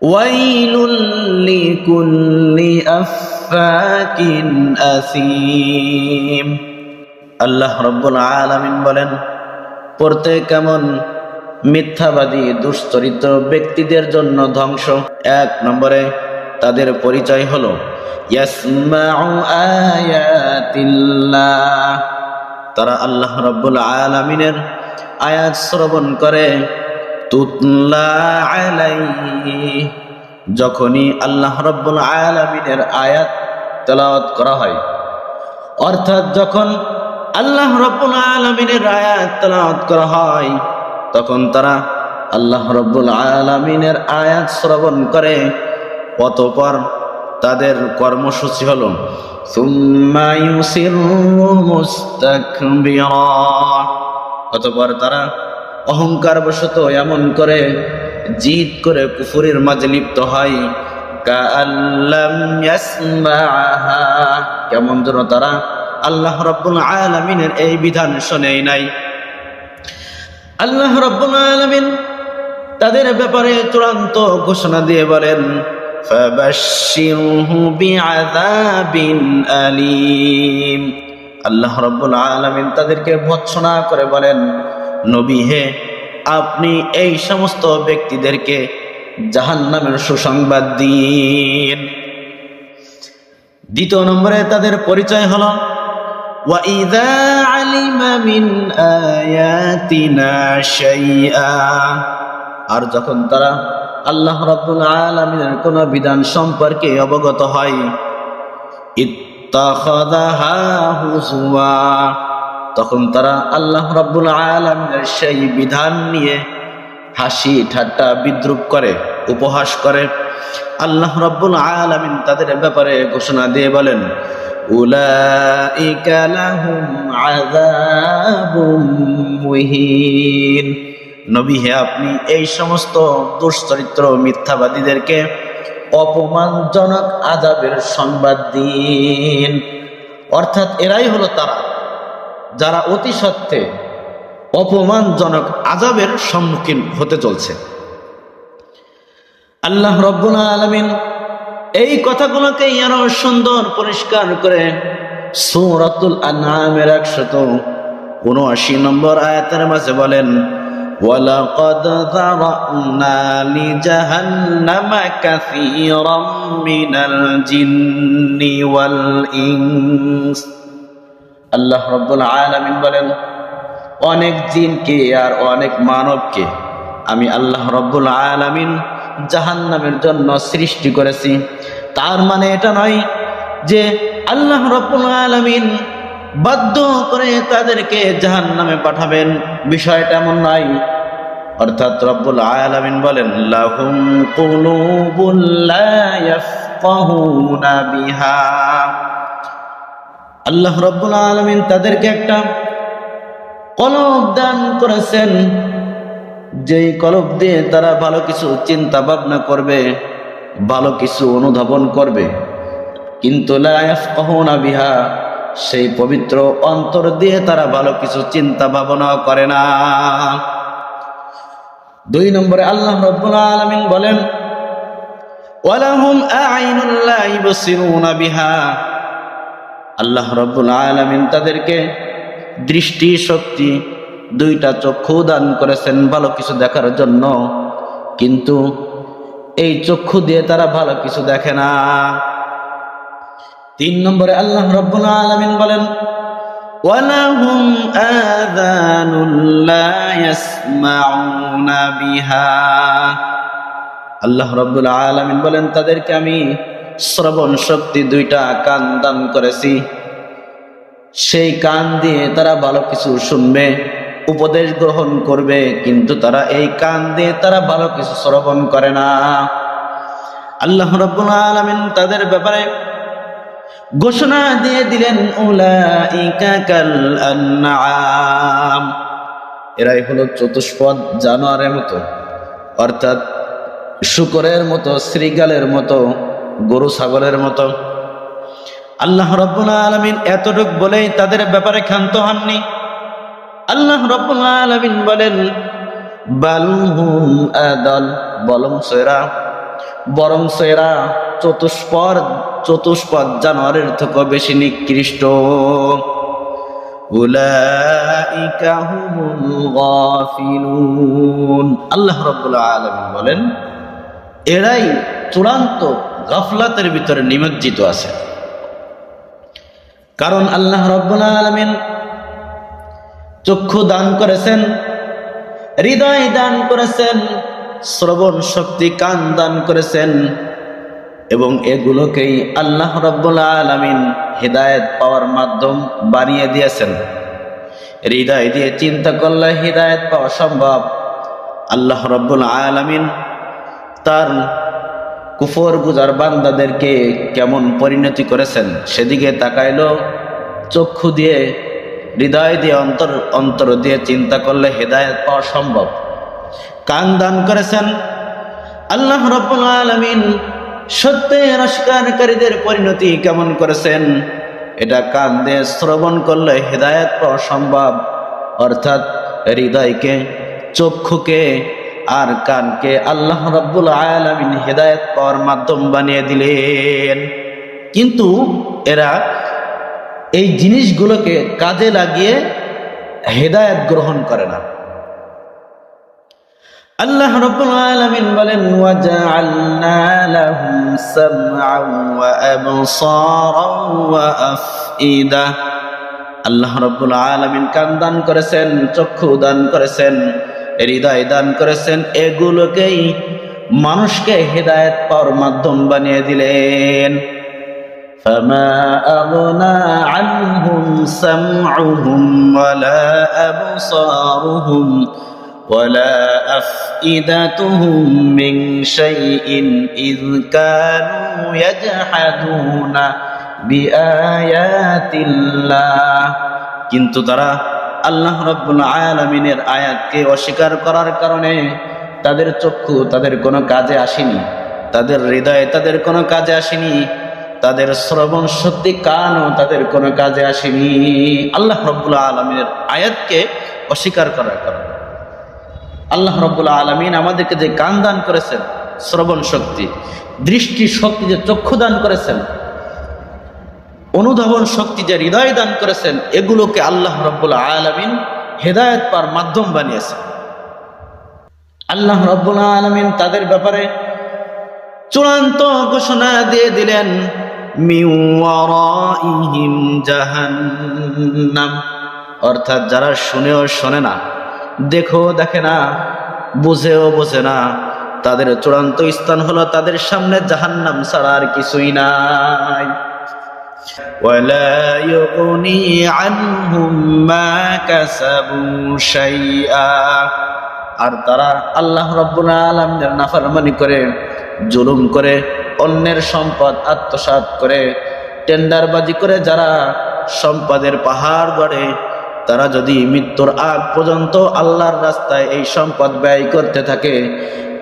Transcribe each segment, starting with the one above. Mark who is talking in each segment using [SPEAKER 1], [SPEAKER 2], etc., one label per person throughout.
[SPEAKER 1] ويل لكل أفاك أثيم আল্লাহ রব্বুল আলামিন বলেন পড়তে কেমন মিথ্যাবাদী দুশ্চরিত্র ব্যক্তিদের জন্য ধ্বংস এক নম্বরে তাদের পরিচয় হলো ইয়াসমাউ আয়াতিল্লাহ তারা আল্লাহ রব্বুল আলামিনের আয়াত শ্রবণ করে তুতলা যখনই আল্লাহ রব্বুল আলামিনের আয়াত তেলাওয়াত করা হয়, অর্থাৎ যখন আল্লাহ রব্বুল আলামিনের আয়াত তেলাওয়াত করা হয়, তখন তারা আল্লাহ রব্বুল আলামিনের আয়াত শ্রবণ করে, অতপর তাদের কর্মসূচি হল অতপর তারা অহংকার বশত এমন করে, জিদ করে কুফুরের মাঝে লিপ্ত হয়। কেমন যেন তারা আল্লাহ রব্বুল এই বিধান শোনেই নাই। আল্লাহ রব্বুল আলমিন তাদের ব্যাপারে চূড়ান্ত ঘোষণা দিয়ে বলেন আল্লাহ রব্বুল আলমিন তাদেরকে ভৎসনা করে বলেন নবী হে আপনি এই সমস্ত ব্যক্তিদেরকে জাহান্নামের সুসংবাদ দিন দ্বিতীয় নম্বরে তাদের পরিচয় হলো وَإِذَا عَلِمَ مِنْ آيَاتِنَا شَيْئًا আর যখন তারা আল্লাহ রাব্বুল আলামিনের কোন বিধান সম্পর্কে অবগত হয় ইত্তাখাযাহা হুজুয়া তখন তারা আল্লাহ রাব্বুল আলামিনের সেই বিধান নিয়ে হাসি ঠাট্টা বিদ্রুপ করে, উপহাস করে। আল্লাহ রাব্বুল আলামিন তাদের ব্যাপারে ঘোষণা দিয়ে বলেন মুহিন। নবী, হে আপনি, এই সমস্ত দুশ্চরিত্র মিথ্যাবাদীদেরকে অপমানজনক আজাবের সংবাদ দিন। অর্থাৎ এরাই হলো তারা। যারা অতি সত্ত্বে অপমানজনক আজাবের সম্মুখীন হতে চলছে আল্লাহ রব্বুল আলমিন এই কথাগুলোকে আরো সুন্দর পরিষ্কার করে সূরাতুল আনআমের একশত উনআশি নম্বর আয়াতের মাঝে বলেন ولقد ذرأنا لجهنم كثيرا من الجن والإنس আল্লাহ রব্বুল আলামিন বলেন, অনেক জিনকে আর অনেক মানবকে আমি আল্লাহ রব্বুল আলামিন জাহান্নামের জন্য সৃষ্টি করেছি। তার মানে এটা নয় যে আল্লাহ রব্বুল আলামিন বাধ্য করে তাদেরকে জাহান্নামে পাঠাবেন, বিষয়টা এমন নয়। অর্থাৎ রব্বুল আলামিন বলেন, লাহুম বিহা। আল্লাহ রব্বুল আলমিন তাদেরকে একটা কলব দান করেছেন, যেই কলব দিয়ে তারা ভালো কিছু চিন্তা ভাবনা করবে, ভালো কিছু অনুধাবন করবে। কিন্তু বিহা, সেই পবিত্র অন্তর দিয়ে তারা ভালো কিছু চিন্তা ভাবনা করে না। দুই নম্বরে আল্লাহ রব্বুল আলমিন বলেন ওয়ালাহুম আইনুল লা ইবসিরুনা বিহা। আল্লাহ রব্বুল আলামিন তাদেরকে দৃষ্টি শক্তি দুইটা চক্ষু দান করেছেন ভালো কিছু দেখার জন্য। কিন্তু এই চক্ষু দিয়ে তারা ভালো কিছু দেখে না। তিন নম্বরে আল্লাহ রব্বুল আলামিন বলেন আল্লাহ রব্বুল আলামিন বলেন, তাদেরকে আমি শ্রবণ শক্তি দুইটা কান দান করেছি। সেই কান দিয়ে তারা ভালো কিছু শুনবে, উপদেশ গ্রহণ করবে, কিন্তু তারা এই কান দিয়ে তারা ভালো কিছু শ্রবণ করে না। আল্লাহ রব্বুল আলামিন তাদের ব্যাপারে ঘোষণা দিয়ে দিলেন কাল এরাই হলো চতুষ্পদ জানোয়ারের মতো, অর্থাৎ শুকরের মতো শ্রীগালের মতো গরু, ছাগলের মতো। আল্লাহ রব্বুল আলমিন এতটুক বলেই তাদের ব্যাপারে ক্ষান্ত হননি। আল্লাহ রব্বুল আলমিন বলেন বালুহুম আদল বলম সেরা। বরং এরা চতুষ্পর চতুষ্পদ জানোয়ারের থেকে বেশি নিকৃষ্ট। আল্লাহ রাব্বুল আলামিন বলেন, এরাই চূড়ান্ত গাফলাতের ভিতরে নিমজ্জিত আছে। কারণ আল্লাহ রব্বুল আলামিন চক্ষু দান করেছেন, হৃদয় দান করেছেন, শ্রবণ শক্তি, কান দান করেছেন এবং এগুলোকেই আল্লাহ রব্বুল আলমিন হৃদায়ত পাওয়ার মাধ্যম বানিয়ে দিয়েছেন। হৃদয় দিয়ে চিন্তা করলে হৃদায়ত পাওয়া সম্ভব। আল্লাহ রব্বুল আলমিন তার কুফর গুজার বান্দাদেরকে কেমন পরিণতি করেছেন? সেদিকে তাকাইল, চক্ষু দিয়ে, হৃদয় দিয়ে, অন্তর অন্তর দিয়ে চিন্তা করলে হৃদায়ত পাওয়া সম্ভব। কান দান করেছেন, আল্লাহ রব্বুল আলমিন সত্যের অস্বীকারীদের পরিণতি কেমন করেছেন? এটা কান দিয়ে শ্রবণ করলে হৃদায়ত পাওয়া সম্ভব। অর্থাৎ হৃদয়কে, চক্ষুকে আর কানকে আল্লাহ রব্বুল আলমিন হৃদায়ত পাওয়ার মাধ্যম বানিয়ে দিলেন। কিন্তু এরা এই জিনিসগুলোকে কাজে লাগিয়ে হেদায়ত গ্রহণ করে না। আল্লাহ রব্বুল আলামিন বলেন, ওয়াজআলনা লাহুম সামআন ওয়া ওয়া আফইদা। আল্লাহ রব্বুল আলামিন কান দান করেছেন, চক্ষু দান করেছেন। হৃদয় দান করেছেন এগুলোকেই মানুষকে হেদায়েত পাওয়ার মাধ্যম বানিয়ে দিলেন فما أغنى عنهم سمعهم ولا أبصارهم ولا أفئدتهم من شيء إذ كانوا يجحدون بآيات الله কিন্তু তারা আল্লাহ রব্বুল আলমিনের আয়াতকে অস্বীকার করার কারণে তাদের চক্ষু তাদের কোনো কাজে আসেনি, তাদের হৃদয়ে তাদের কোনো কাজে আসেনি, তাদের শ্রবণ শক্তি কানও তাদের কোনো কাজে আসেনি। আল্লাহ রব্বুল আলমিনের আয়াতকে অস্বীকার করার কারণে। আল্লাহ রব্বুল আলমিন আমাদেরকে যে কান দান করেছেন, শ্রবণ শক্তি, দৃষ্টি শক্তি যে চক্ষু দান করেছেন অনুধাবন শক্তি যে হৃদয় দান করেছেন, এগুলোকে আল্লাহ রব্বুল আলমিন হেদায়ত পার মাধ্যম বানিয়েছেন। আল্লাহ রব্বুল আলমিন তাদের ব্যাপারে চূড়ান্ত ঘোষণা দিয়ে দিলেন জাহান্নাম। অর্থাৎ যারা শুনেও শোনে না দেখো দেখে না, বুঝেও বোঝে না, তাদের চূড়ান্ত স্থান হলো তাদের সামনে জাহান্নাম ছাড়া আর কিছুই নাই। ولا يغني عنهم ما كسبوا شيئا আর তারা আল্লাহ রব্বুল আলমের নাফরমানি করে জুলুম করে অন্যের সম্পদ আত্মসাৎ করে টেন্ডারবাজি করে যারা সম্পদের পাহাড় গড়ে তারা যদি মৃত্যুর আগ পর্যন্ত আল্লাহর রাস্তায় এই সম্পদ ব্যয় করতে থাকে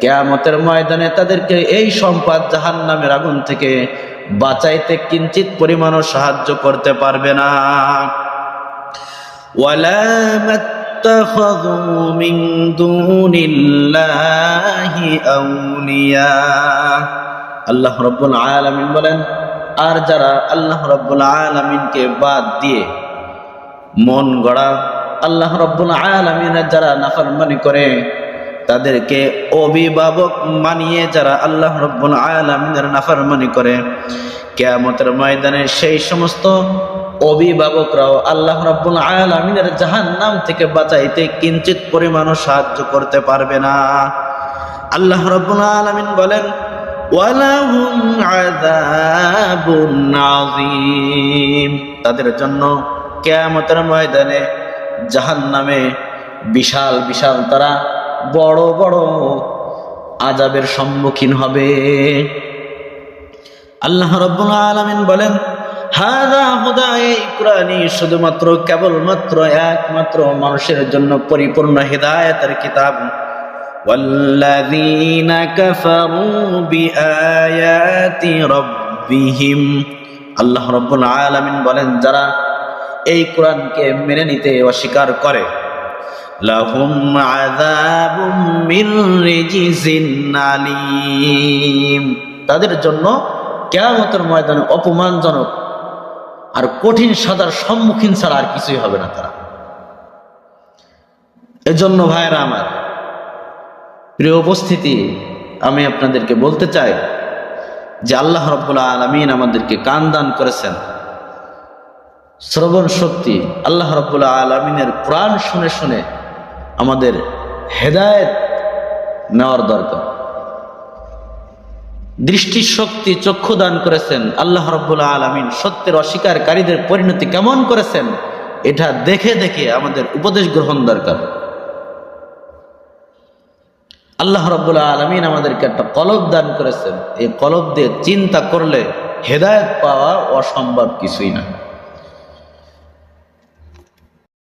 [SPEAKER 1] কেয়ামতের ময়দানে তাদেরকে এই সম্পদ জাহান নামের আগুন থেকে বাঁচাইতে কিঞ্চিত পরিমাণও সাহায্য করতে পারবে না ওয়ালা اتخذوا من دون الله أولياء আল্লাহ রব্বুল আলামিন বলেন আর যারা আল্লাহ রব্বুল আলামিনকে বাদ দিয়ে মন গড়া আল্লাহ রব্বুল আলামিনের যারা নাফরমানি করে তাদেরকে অভিভাবক মানিয়ে যারা আল্লাহ রব্বুল আলামিনের নাফরমানি করে, কেয়ামতের ময়দানে সেই সমস্ত অভিভাবকরাও আল্লাহ রাব্বুল আলামিনের জাহান্নাম থেকে বাঁচাইতে কিঞ্চিত পরিমাণও সাহায্য করতে পারবে না। আল্লাহ রাব্বুল আলামিন বলেন তাদের জন্য কেয়ামতের ময়দানে জাহান্নামে বিশাল বিশাল তারা বড় বড় আজাবের সম্মুখীন হবে আল্লাহ রাব্বুল আলামিন বলেন হাদা হুদা এই কোরআনই শুধুমাত্র কেবলমাত্র একমাত্র মানুষের জন্য পরিপূর্ণ হেদায়েতের কিতাব والذين كفروا بآيات ربهم আল্লাহ রব্বুল আলামিন বলেন যারা এই কোরআনকে মেনে নিতে অস্বীকার করে লাহুম আযাবুম মিন রিজিসিন আলীম। তাদের জন্য কিয়ামতের ময়দানে অপমানজনক আর কঠিন সাদার সম্মুখীন ছাড়া আর কিছুই হবে না তারা। এজন্য ভাইরা আমার, প্রিয় উপস্থিতি, আমি আপনাদেরকে বলতে চাই যে আল্লাহ রব্বুল্লাহ আলমিন আমাদেরকে কান দান করেছেন। শ্রবণ শক্তি আল্লাহ রব্বুল্লাহ আলমিনের প্রাণ শুনে শুনে আমাদের হেদায়ত নেওয়ার দরকার। দৃষ্টি শক্তি চক্ষু দান করেছেন আল্লাহ রব্বুল্লাহ আলমিন, সত্যের অস্বীকারীদের পরিণতি কেমন করেছেন, এটা দেখে দেখে আমাদের উপদেশ গ্রহণ দরকার। আল্লাহ রব্বুল্লাহ আলমিন আমাদেরকে একটা কলব দান করেছেন। এই কলব দিয়ে চিন্তা করলে হেদায়ত পাওয়া অসম্ভব কিছুই না।